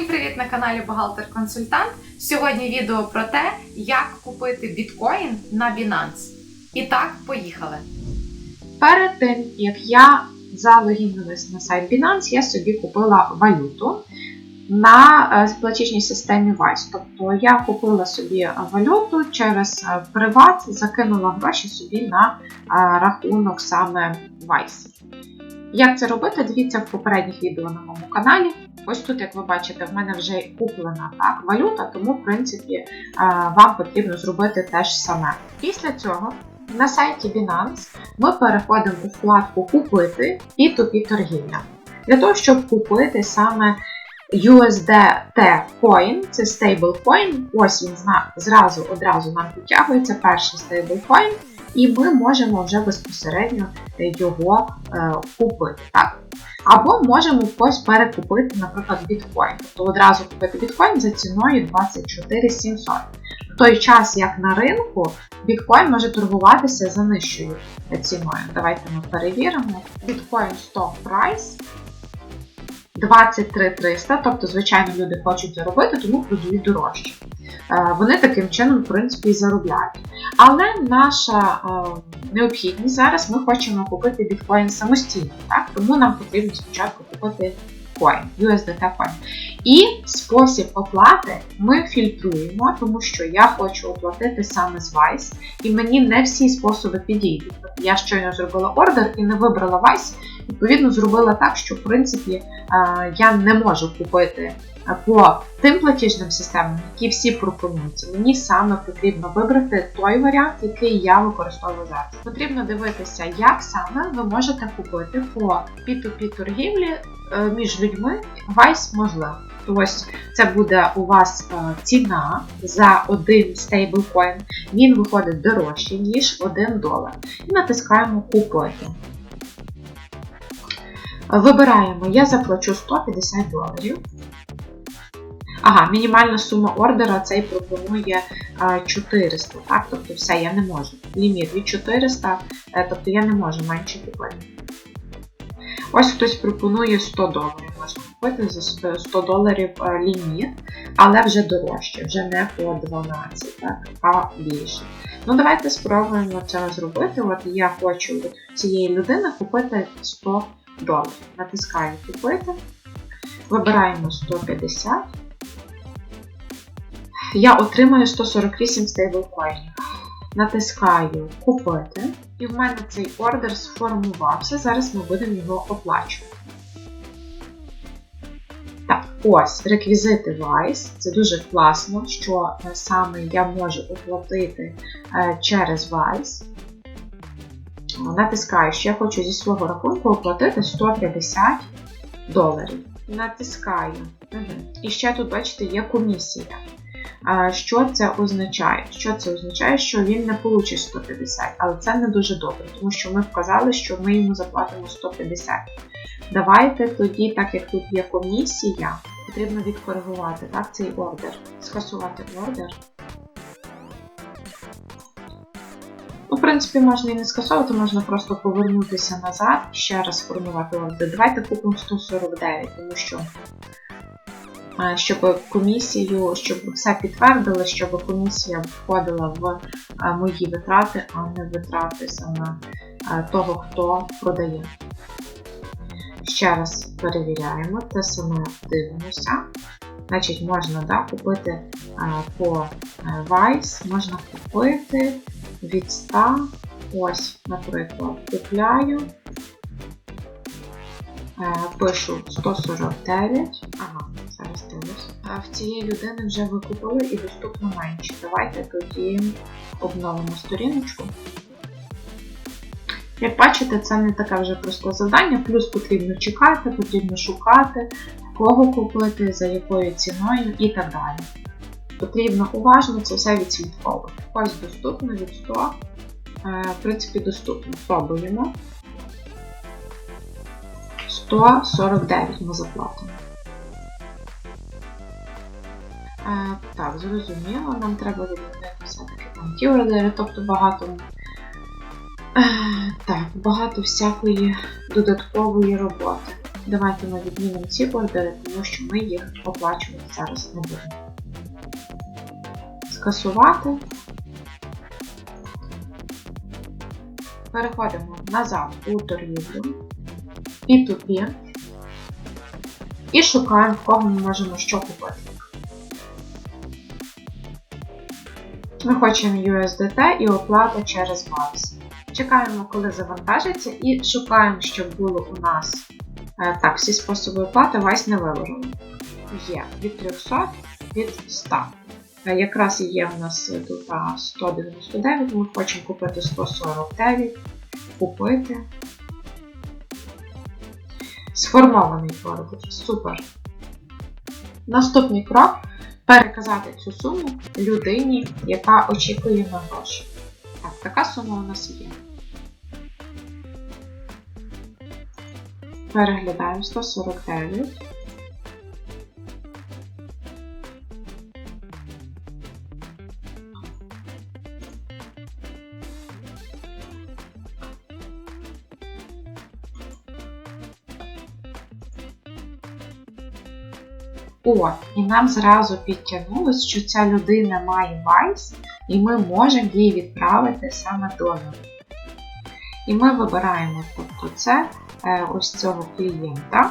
Всім привіт на каналі Бухгалтер Консультант. Сьогодні відео про те, як купити біткоін на Binance. І так, поїхали. Перед тим, як я залогінилась на сайт Binance, я собі купила валюту на е, платіжній системі Wise. Тобто я купила собі валюту через приват, закинула гроші собі на е, рахунок саме Wise. Як це робити, дивіться в попередніх відео на моєму каналі. Ось тут, як ви бачите, в мене вже куплена так, валюта, тому, в принципі, е, вам потрібно зробити те ж саме. Після цього на сайті Binance ми переходимо у вкладку Купити P2P торгівля. Для того, щоб купити саме USDT Coin, це стейблкоін, ось він зразу одразу нам підтягується, перший стейблкоін, і ми можемо вже безпосередньо е, його е, купити. Так? Або можемо когось перекупити, наприклад, біткоін. Тобто одразу купити біткоін за ціною 24 700. В той час, як на ринку, біткоін може торгуватися за нижчою ціною. Давайте ми перевіримо. Біткоін Stock Price 23 300, тобто, звичайно, люди хочуть заробити, тому продають дорожче. Е, Вони таким чином, в принципі, і заробляють. Але наша е, необхідність зараз ми хочемо купити біткоін самостійно, так? тому нам потрібно спочатку купити коін, USDT коін. І спосіб оплати ми фільтруємо, тому що я хочу оплатити саме з Vice, і мені не всі способи підійдуть. Тобто Я щойно зробила ордер і не вибрала Vice, відповідно, зробила так, що в принципі е, я не можу купити по тим платіжним системам, які всі пропонуються. Мені саме потрібно вибрати той варіант, який я використовую зараз. Потрібно дивитися, як саме ви можете купити по P2P торгівлі е, між людьми Vice можливо. То Ось це буде у вас е, ціна за один стейблкоін. Він виходить дорожче, ніж 1 долар. І натискаємо Купити. Вибираємо, я заплачу 150 доларів. Ага, мінімальна сума ордера цей пропонує 400, так? Тобто все, я не можу. Ліміт від 400, е, тобто я не можу менше купити. Ось хтось пропонує 100 доларів. Можна купити за 100 100 доларів е, ліміт, але вже дорожче, вже не по 12, так, а більше. Ну, давайте спробуємо це зробити. От я хочу від цієї людини купити 100 доларів. Натискаю купити. Вибираємо 150. Я отримаю 148 стейблкоїнів. Натискаю Купити. І в мене цей ордер сформувався. Зараз ми будемо його оплачувати. Так, ось реквізити Vice. Це дуже класно, що е, саме я можу оплатити е, через Vice. Натискаю, що я хочу зі свого рахунку оплатити 150 доларів. Натискаю. Угу. І ще тут, бачите, є комісія. Що це означає? Що це означає, що він не получить 150, але це не дуже добре, тому що ми вказали, що ми йому заплатимо 150. Давайте тоді, так як тут є комісія, потрібно відкоригувати так, цей ордер. Скасувати ордер. Ну, в принципі, можна і не скасовувати, можна просто повернутися назад ще раз формувати ордер. Давайте купимо 149, тому що щоб комісію, щоб все підтвердили, щоб комісія входила в мої витрати, а не витрати саме того, хто продає. Ще раз перевіряємо, те саме дивимося. Значить, можна да, купити по Vice, можна купити від 100. Ось, наприклад, купляю, е, пишу 149. Ага, зараз дивлюсь. А в цієї людини вже викупили і доступно менше. Давайте тоді обновимо сторіночку. Як бачите, це не таке вже просте завдання, плюс потрібно чекати, потрібно шукати, кого купити, за якою ціною і так далі. Потрібно уважно це все відслідковувати. Ось доступно від 100. Е, В принципі, доступно. Пробуємо. 149 ми заплатимо. Так, зрозуміло, нам треба відмінити все-таки там ті ордери, тобто багато. Е, Так, багато всякої додаткової роботи. Давайте ми відмінимо ці ордери, тому що ми їх оплачувати зараз не будемо. Скасувати. Переходимо назад у торгівлю. P2P. І шукаємо, в кого ми можемо що купити. Ми хочемо USDT і оплата через Wise. Чекаємо, коли завантажиться, і шукаємо, щоб було у нас е, так, всі способи оплати Wise не виложено. Є від 300 від 100. Е, Якраз є у нас тут 199, ми хочемо купити 149, купити. Сформований ордер. Супер. Наступний крок переказати цю суму людині, яка очікує на гроші. Так, така сума у нас є. Переглядаю 149. О, і нам зразу підтягнулось, що ця людина має Vice, і ми можемо їй відправити саме донор. І ми вибираємо тобто це е, ось цього клієнта,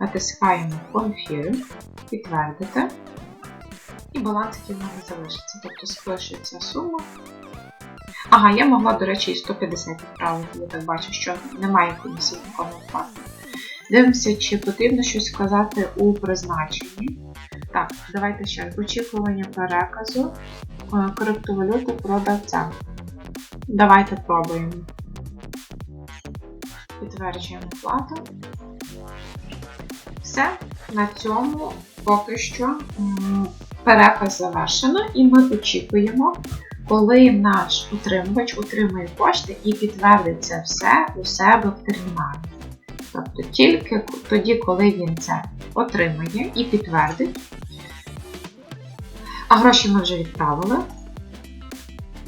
натискаємо Confirm, підтвердити, і баланс, який в залишиться. Тобто спишеться сума. Ага, я могла, до речі, і 150 відправити, я так бачу, що немає комісії в такому випадку. Дивимося, чи потрібно щось сказати у призначенні. Так, давайте ще очікування переказу е, криптовалюти продавця. Давайте пробуємо. Підтверджуємо плату. Все, на цьому поки що переказ завершено, і ми очікуємо, коли наш утримувач отримує кошти і підтвердить це все у себе в терміналі. Тобто тільки тоді, коли він це отримає і підтвердить, а гроші ми вже відправили,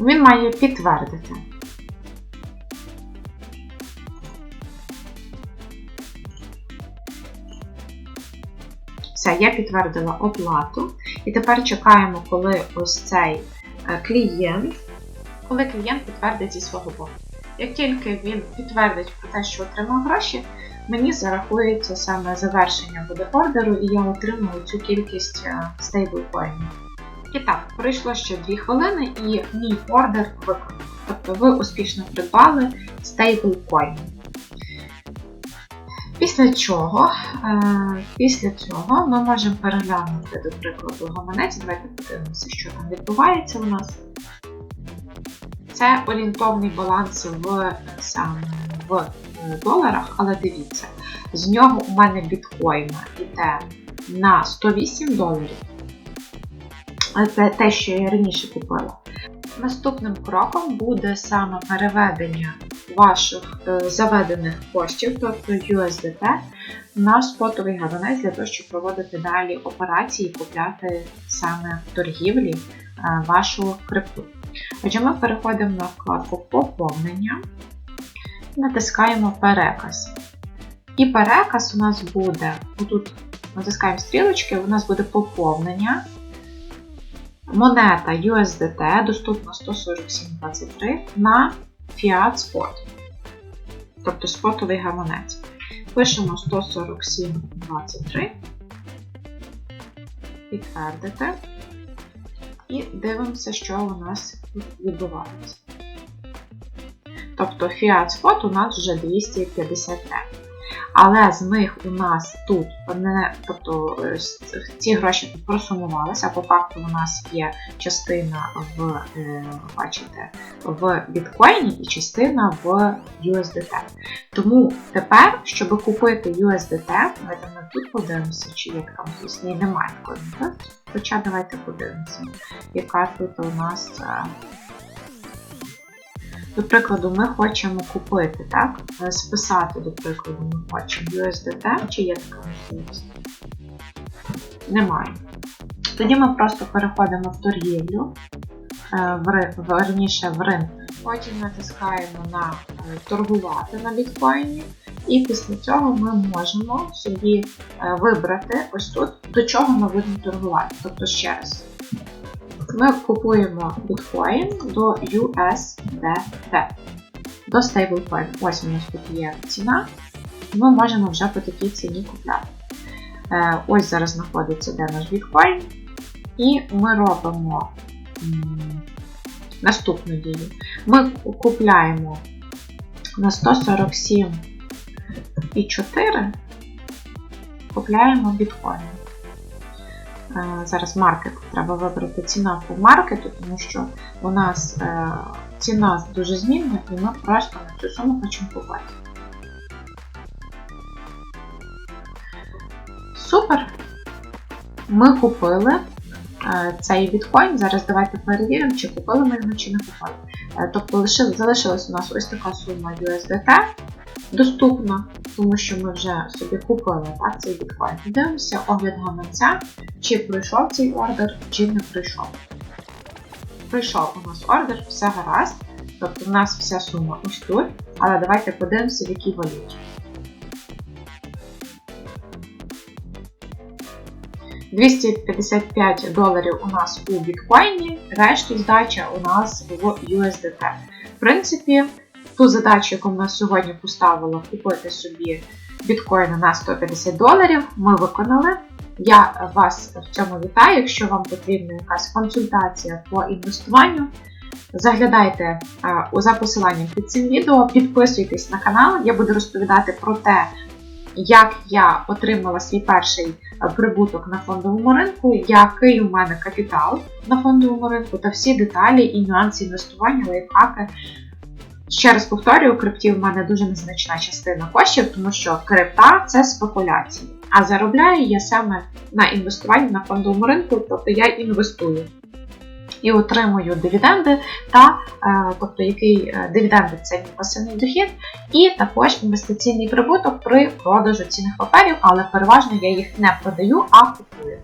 він має підтвердити. Все, я підтвердила оплату. І тепер чекаємо, коли ось цей е, клієнт, коли клієнт підтвердить зі свого боку. Як тільки він підтвердить про те, що отримав гроші, мені зарахується саме завершення буде ордеру, і я отримую цю кількість стейблкоїнів. І так, пройшло ще 2 хвилини, і мій ордер виконано. Тобто ви успішно придбали стейблкоін. Після чого, е, після цього ми можемо переглянути, до прикладу, гаманець. Давайте подивимося, що там відбувається у нас. Це орієнтовний баланс в саме в е, доларах, але дивіться, з нього у мене біткоїна йде на 108 доларів. Це те, що я раніше купила. Наступним кроком буде саме переведення ваших е, заведених коштів, тобто USDT, на спотовий гаманець для того, щоб проводити далі операції і купляти саме в торгівлі е, вашу крипту. Отже, ми переходимо на вкладку Поповнення, натискаємо Переказ. І переказ у нас буде, отут натискаємо стрілочки, у нас буде поповнення. Монета USDT доступна 147,23 на Fiat Spot, тобто спотовий гаманець. Пишемо 147,23, підтвердити. І дивимося, що у нас відбувається. Тобто Fiat Spot у нас вже 255. Але з них у нас тут не, тобто ці гроші просумувалися, по факту у нас є частина в бачите, в біткоїні і частина в USDT. Тому тепер, щоб купити USDT, давайте ми тут подивимося, чи є там звісно, немає такої. Хоча давайте подивимося, яка тут у нас. До прикладу, ми хочемо купити, так? Списати, до прикладу, ми хочемо USDT, чи є така можливість? Немає. Тоді ми просто переходимо в торгівлю, в, верніше в ринок. Потім натискаємо на торгувати на біткоїні І після цього ми можемо собі е, вибрати ось тут, до чого ми будемо торгувати. Тобто ще раз. Ми купуємо біткоін до USDT, до стейблкоін. Ось у нас тут є ціна, ми можемо вже по такій ціні купляти. Е, Ось зараз знаходиться де наш біткоін. І ми робимо наступну дію. Ми купляємо на 147,4 купляємо біткоін. Е, Зараз маркет. Треба вибрати ціна по маркету, тому що у нас е, ціна дуже змінна, і ми просто на цю суму хочемо купити. Супер! Ми купили е, цей біткоін. Зараз давайте перевіримо, чи купили ми його, чи не купили. Тобто залишилась у нас ось така сума USDT доступна, тому що ми вже собі купили так, цей біткоін. Дивимося огляд гаманця, чи пройшов цей ордер, чи не пройшов. Прийшов у нас ордер, все гаразд. Тобто у нас вся сума ось тут, але давайте подивимося, в якій валюті. 255 доларів у нас у біткоїні, решту здача у нас в USDT. В принципі, ту задачу, яку ми сьогодні поставили, купити собі біткоїни на 150 доларів, ми виконали. Я вас в цьому вітаю. Якщо вам потрібна якась консультація по інвестуванню, заглядайте е, за посиланням під цим відео, підписуйтесь на канал, я буду розповідати про те, як я отримала свій перший прибуток на фондовому ринку, який у мене капітал на фондовому ринку та всі деталі і нюанси інвестування, лайфхаки. Ще раз повторюю, крипті в мене дуже незначна частина коштів, тому що крипта це спекуляції. А заробляю я саме на інвестуванні на фондовому ринку, тобто я інвестую і отримую дивіденди, та е, тобто який е, дивіденди це мій пасивний дохід, і також інвестиційний прибуток при продажу цінних паперів, але переважно я їх не продаю, а купую.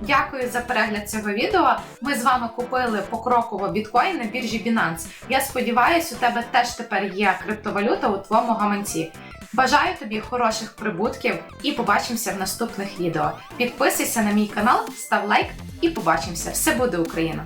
Дякую за перегляд цього відео. Ми з вами купили покроково біткоін на біржі Binance. Я сподіваюся, у тебе теж тепер є криптовалюта у твоєму гаманці. Бажаю тобі хороших прибутків і побачимося в наступних відео. Підписуйся на мій канал, став лайк і побачимося. Все буде Україна!